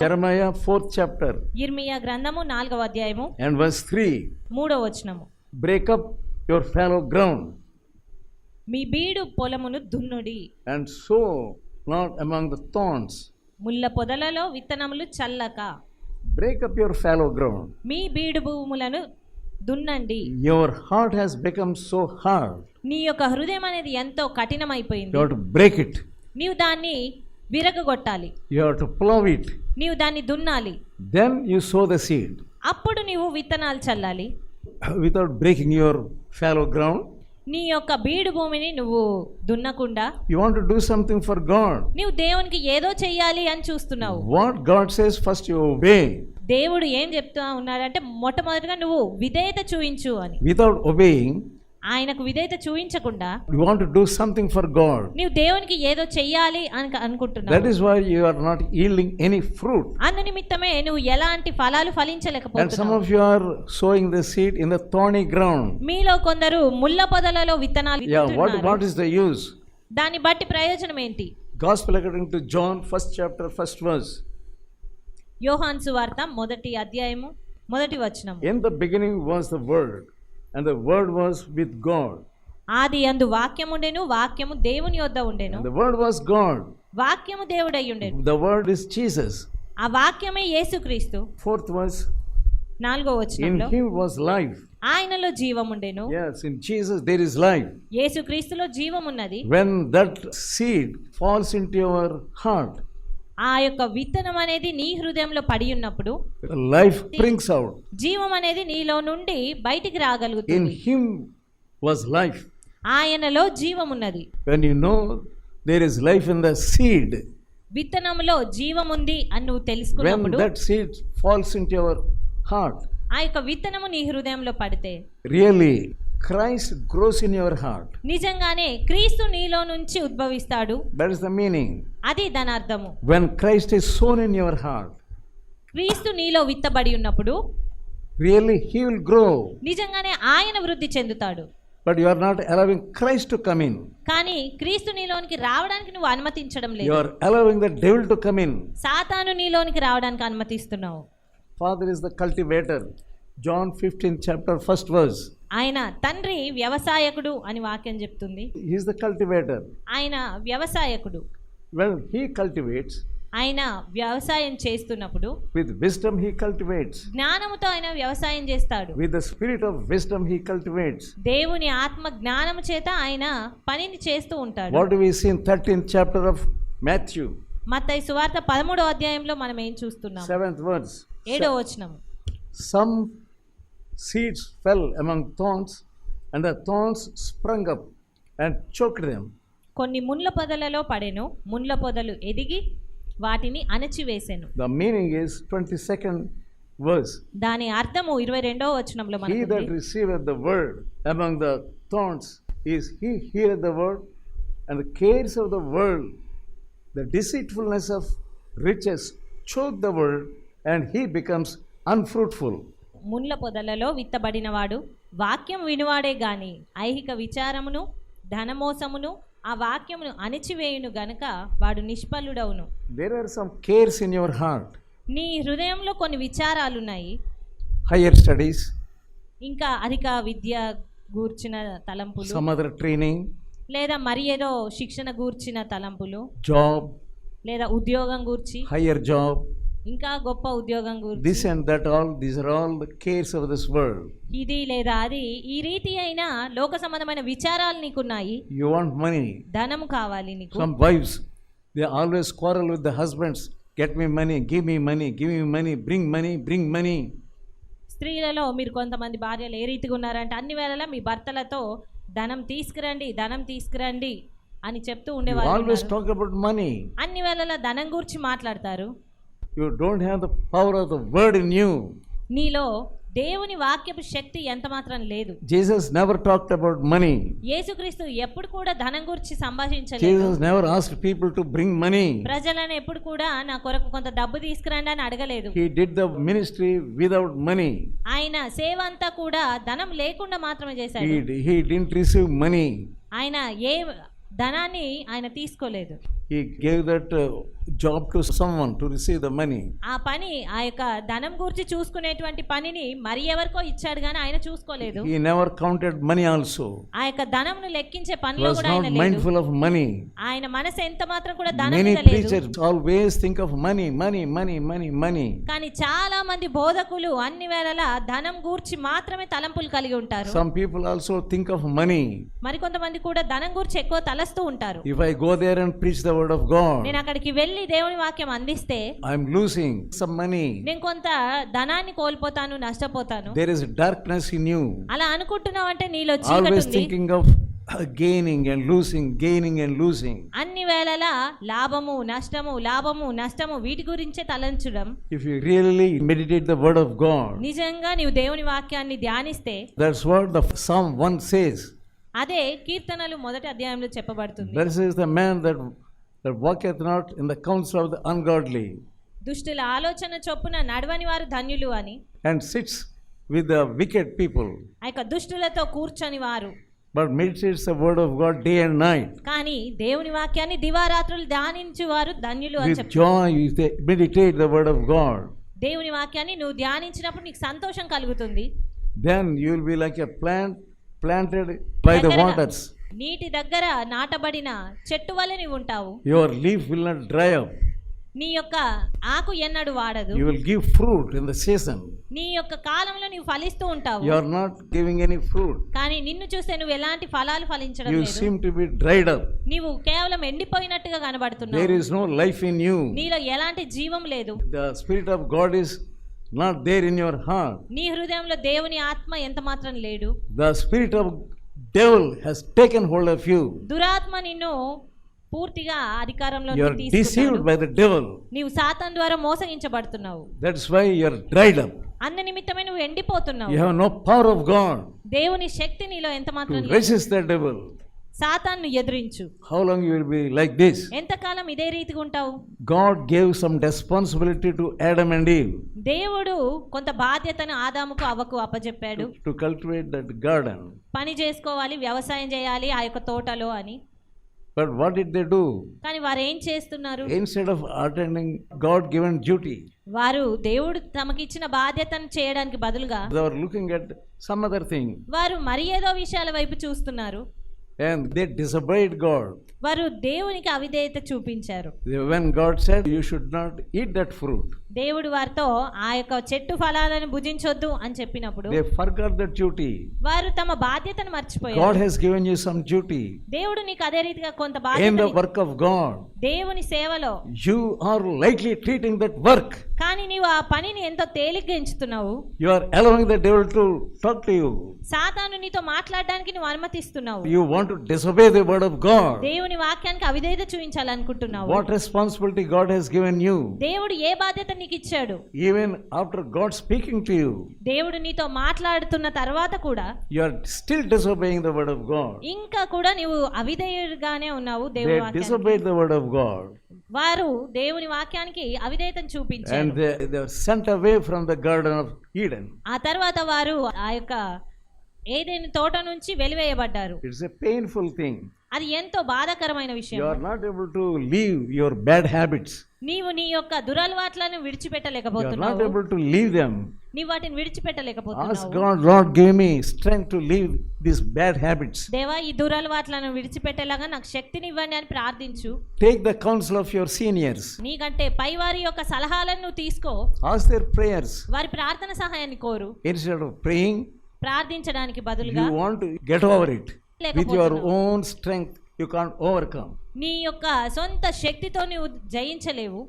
Jeremiah 4th chapter ఇర్మియా గ్రంథము నాలుగవ అధ్యాయము and verse 3. మూడవ వచనము Break up your fallow ground మీ బీడు పొలమును దున్నుడి and sow not among the thorns. ముళ్ళ పొదలలో విత్తనములు చల్లక Break up your fallow ground. మీ బీడు భూములను దున్నండి Your heart has become so hard. నీ యొక్క హృదయం అనేది ఎంతో కఠినమైపోయింది have to break it. నీవు దాన్ని విరగొట్టాలి యు టు ప్లో ఇట్ నీవు దాన్ని దున్నాలి. Then you sow the seed అప్పుడు నీవు విత్తనాలు చల్లాలి. Without breaking your fallow ground నీ యొక్క బీడు భూమిని నువ్వు దున్నకుండా you want to do something for God నీవు దేవునికి ఏదో చేయాలి అని చూస్తున్నావు. What God says first you obey దేవుడు ఏం చెప్తా ఉన్నాడంటే మొట్టమొదటిగా నువ్వు విధేయత చూయించు అని. వితౌట్ ఓబేయింగ్ ఆయనకు విధేయత చూపించకుండా you want to do something for God నీవు దేవునికి ఏదో చేయాలి అని అనుకుంటున్నావు. That is why you are not yielding any fruit అన్న నిమిత్తమే నువ్వు ఎలాంటి ఫలాలు ఫలించలేకపోతున్నావు. Some of you are sowing the seed in the thorny ground మీలో కొందరు ముళ్ళ పొదలలో విత్తనాలు విత్తుతున్నారు yeah what what is the use దాని బట్టి ప్రయోజనం ఏంటి? Gospel according to John first chapter first verse Yohan సువార్త మొదటి అధ్యాయము మొదటి వచనం in the beginning was the word and the Word was with God. ఆది అందు వాక్యము ఉండెను వాక్యము దేవుని యొద్ద ఉండెను And the Word was God. వాక్యము దేవుడై ఉండెను The Word is Jesus. ఆ వాక్యమే యేసుక్రీస్తు Fourth verse. నాలుగో In వచనంలో Him was life. ఆయనలో జీవం ఉండెను Yes, in Jesus there is life. యేసుక్రీస్తులో జీవం ఉన్నది When that seed falls into your heart, ఆ యొక్క విత్తనం అనేది నీ హృదయంలో పడి ఉన్నప్పుడు life springs out. జీవం అనేది నీలో నుండి బయటికి రాగలుగుతుంది Him was life. ఆయనలో జీవం ఉన్నది When you know there is life in the seed, విత్తనంలో జీవం ఉంది అని నువ్వు తెలుసుకున్నప్పుడు that seed falls into your heart, ఆ యొక్క విత్తనము నీ హృదయంలో పడితే really Christ grows in your heart. నిజంగానే క్రీస్తు నీలో నుంచి ఉద్భవిస్తాడు That is the meaning. అది దాని అర్థము When Christ is sown in your heart, క్రీస్తు నీలో విత్తబడి ఉన్నప్పుడు really He will grow. నిజంగానే ఆయన వృద్ధి చెందుతాడు But you are not allowing Christ to come in. కానీ క్రీస్తు నీలోనికి రావడానికి నువ్వు అనుమతించడం You లేదు are allowing the devil to come in. సాతాను నీలోనికి రావడానికి అనుమతిస్తున్నావు Father is the cultivator. John 15, chapter, first verse. ఆయన తండ్రి వ్యవసాయకుడు అని వాక్యం చెప్తుంది. హీస్ ద కల్టివేటర్ ఆయన వ్యవసాయకుడు. వెన్ హీ కల్టివేట్స్ ఆయన వ్యవసాయం చేస్తున్నప్పుడు విత్ విస్డమ్ హీ కల్టివేట్స్ జ్ఞానముతో ఆయన వ్యవసాయం చేస్తాడు. With the spirit of wisdom he cultivates దేవుని ఆత్మ జ్ఞానము చేత ఆయన పనిని చేస్తూ ఉంటాడు. What we seen 13th chapter of Matthew Mattayi సువార్త 13వ అధ్యాయంలో మనం ఏం చూస్తున్నాం? 7th వర్స్ 7వ వచనం some seeds fell among thorns, and the thorns sprung up and choked them. కొన్ని ముండ్ల పొదలలో పడెను ముండ్ల పొదలు ఎదిగి వాటిని అణచివేసెను The meaning is 22nd verse. దాని అర్థము ఇరవై రెండవ వచనంలో He మనకు that receiveth the word among the thorns is he heareth the word, and the cares of the world, the deceitfulness of riches choke the word, and he becomes unfruitful. ముండ్ల పొదలలో విత్తబడినవాడు వాక్యం వినువాడే గాని ఐహిక విచారమును ధనమోసమును ఆ వాక్యమును అణిచివేయును గనుక వాడు నిష్ఫలుడవును. There are some cares in your heart, నీ హృదయంలో కొన్ని విచారాలున్నాయి. Higher studies, ఇంకా అధిక విద్య గూర్చిన తలంపులు. some other training, లేదా మరి ఏదో శిక్షణ గూర్చిన తలంపులు. job, లేదా ఉద్యోగం గూర్చి. higher job, ఇంకా గొప్ప ఉద్యోగం గురించి. This and that all this are all the cares of this world ఇది లేదా అది ఈ రీతి అయినా లోక సంబంధమైన విచారాలు నీకు ఉన్నాయి యు వాంట్ మనీ ధనం కావాలి నీకు. Some wives they always quarrel with the husbands get me money give me money give me money bring money bring money స్త్రీలలో మీరు కొంతమంది భార్యలు ఏ రీతిగా ఉన్నారంటే అన్ని వేళల మీ భర్తలతో ధనం తీసుకురండి ధనం తీసుకురండి అని చెప్తూ ఉండేవాళ్ళు మనీ అన్ని వేళల ధనం గురించి మాట్లాడతారు. You don't have the power of the word in you నీలో దేవుని వాక్యపు శక్తి ఎంత మాత్రం లేదు. Jesus never talked about money Yesu Kreestu ఎప్పుడు కూడా ధనం గురించి సంభాషించలేదు. Jesus never asked people to bring money ప్రజలను ఎప్పుడు కూడా నా కొరకు కొంత డబ్బు తీసుకురండి అని అడగలేదు. He did the ministry without money ఆయన సేవ అంతా కూడా ధనం లేకుండా మాత్రమే చేశాడు. హి డిడ్ రిసీవ్ మనీ ఆయన ఏ ధనాన్ని ఆయన తీసుకోలేదు. He gave that job to someone to receive the money ఆ పని ఆ యొక్క ధనం గురించి చూసుకునేటువంటి పనిని మరి ఎవరికో ఇచ్చాడు గాని ఆయన చూసుకోలేదు. He never counted money also ఆ యొక్క ధనంను లెక్కించే పనిలో కూడా ఆయన లేడు. మైండ్ఫుల్ ఆఫ్ మనీ ఆయన మనసు ఎంత మాత్రం కూడా ధనం మీద లేదు. Teacher always think of money money money money money కానీ చాలా మంది బోధకులు అన్ని వేళలా ధనం గురించి మాత్రమే తలంపులు కలిగి ఉంటారు. Some people also think of money మరి కొంతమంది కూడా ధనం గురించి ఎక్కువ తల తలస్తూ ఉంటారు If I go there and preach the word of God, నేను అక్కడికి వెళ్ళి దేవుని వాక్యం అందిస్తే I'm losing some money. నేను కొంత ధనాన్ని కోల్పోతాను నష్టపోతాను There is darkness in you. అలా అనుకుంటున్నావు అంటే నీలో చీకటి ఉంది thinking of gaining and losing, gaining and losing. అన్ని వేళలా లాభము నష్టము లాభము నష్టము వీటి గురించే తలంచడం If you really meditate the word of God, నిజంగా నీవు దేవుని వాక్యాన్ని ధ్యానిస్తే that's what the Psalm 1 says. అదే కీర్తనలు మొదటి అధ్యాయంలో చెప్పబడుతుంది. That is the man that that walketh not in the counsel of the ungodly దుష్టుల ఆలోచన చొప్పున నడవని వారు ధన్యులు అని. And sits with the wicked people ఆయొక్క దుష్టులతో కూర్చొని వారు. But meditates the word of God day and night కానీ దేవుని వాక్యాన్ని దివారాత్రులు ధ్యానించు వారు ధన్యులు అని చెప్పి meditate the word of God దేవుని వాక్యాన్ని నువ్వు ధ్యానించినప్పుడు నీకు సంతోషం కలుగుతుంది. Then you will be like a plant planted by the దగ్గరగా waters. నీటి దగ్గర నాటబడిన చెట్టు వల్ల నీవు ఉంటావు Your leaf will not dry up. నీ యొక్క ఆకు ఎన్నడు వాడదు You will give fruit in the season. నీ యొక్క కాలంలో నీవు ఫలిస్తూ ఉంటావు You are not giving any fruit. కానీ నిన్ను చూస్తే నువ్వు ఎలాంటి ఫలాలు ఫలించడం You లేదు seem to be dried up. నీవు కేవలం ఎండిపోయినట్టుగా There కనబడుతున్నావు is no life in you. నీలో ఎలాంటి జీవం లేదు The Spirit of God is not there in your heart. నీ హృదయంలో దేవుని ఆత్మ ఎంత మాత్రం లేడు The Spirit of devil has taken hold of you. దురాత్మ నిన్ను పూర్తిగా అధికారంలో You are deceived by the devil. నీవు సాతాన్ ద్వారా మోసగించబడుతున్నావు That's why you are dried up. అన్న నిమిత్తమే నువ్వు ఎండిపోతున్నావు You have no power of God దేవుని శక్తి నీలో ఎంత మాత్రం resist the devil. సాతాన్ను ఎదురించు. How long you will be like this ఎంత కాలం ఇదే రీతిగా ఉంటావు? God gave some responsibility to Adam and Eve దేవుడు కొంత బాధ్యతను ఆదాముకు అవకు అప్పజెప్పాడు. టు కల్టివేట్ దట్ గార్డెన్ పని చేసుకోవాలి వ్యవసాయం చేయాలి ఆ యొక్క తోటలో అని. But what did they do కానీ వారు ఏం చేస్తున్నారు? Instead of attending God given duty వారు దేవుడు తమకి ఇచ్చిన బాధ్యతను చేయడానికి బదులుగా లుకింగ్ అట్ సమ్ అదర్ వారు మరి ఏదో విషయాల వైపు చూస్తున్నారు. and they disobeyed God. వారు దేవునికి అవిధేయత చూపించారు They- When God said, You should not eat that fruit, దేవుడు వారితో ఆ యొక్క చెట్టు ఫలాలను భుజించొద్దు అని చెప్పినప్పుడు దే ద డ్యూటీ వారు తమ బాధ్యతను మర్చిపోయారు. God has given you duty దేవుడు నీకు అదే రీతిగా కొంత బాధ్యత వర్క్ ఆఫ్ గాడ్ దేవుని సేవలో. You are lightly treating that work కానీ నీవు ఆ పనిని ఎంతో తేలిగ్గా ఎంచుతున్నావు. You are the devil to talk సాతాను నీతో మాట్లాడడానికి నువ్వు అనుమతిస్తున్నావు. యు వాంట్ టు దేవుని వాక్యానికి అవిధేయత చూపించాలనుకుంటున్నావు. What responsibility God has given you దేవుడు ఏ బాధ్యత నీకు ఇచ్చాడు even after God speaking to you దేవుడు నీతో మాట్లాడుతున్న తర్వాత కూడా you are still disobeying the word of God ఇంకా కూడా నీవు అవిధేయుడిగానే ఉన్నావు దేవుని వాక్యం disobey the word of God వారు దేవుని వాక్యానికి అవిధేయతను చూపించారు. And they sent away from the garden of Eden ఆ తర్వాత వారు ఆ యొక్క ఏదైనా తోట నుంచి వెలివేయబడ్డారు. ఇట్స్ ఎ పెయిన్ఫుల్ థింగ్ అది ఎంతో బాధాకరమైన విషయం you are not able to leave your bad habits నీవు నీ యొక్క దురలవాట్లను విడిచిపెట్టలేకపోతున్నావు. You are not able to leave them నీ వాటిని విడిచిపెట్టలేకపోతున్నావు. Ask God Lord give me strength to leave this bad habits దేవా ఈ దురలవాట్లను విడిచిపెట్టేలాగా నాకు శక్తిని ఇవ్వని అని ప్రార్థించు. Take the counsel of your seniors నీకంటే పై వారి యొక్క సలహాలను తీసుకో. ఆస్ దేర్ ప్రేయర్స్ వారి ప్రార్థన సహాయాన్ని కోరు. ఇన్స్టెడ్ ఆఫ్ ప్రేయింగ్ ప్రార్థించడానికి బదులుగా you want to get over it with your own strength you can overcome నీ యొక్క సొంత శక్తితో నువ్వు జయించలేవు.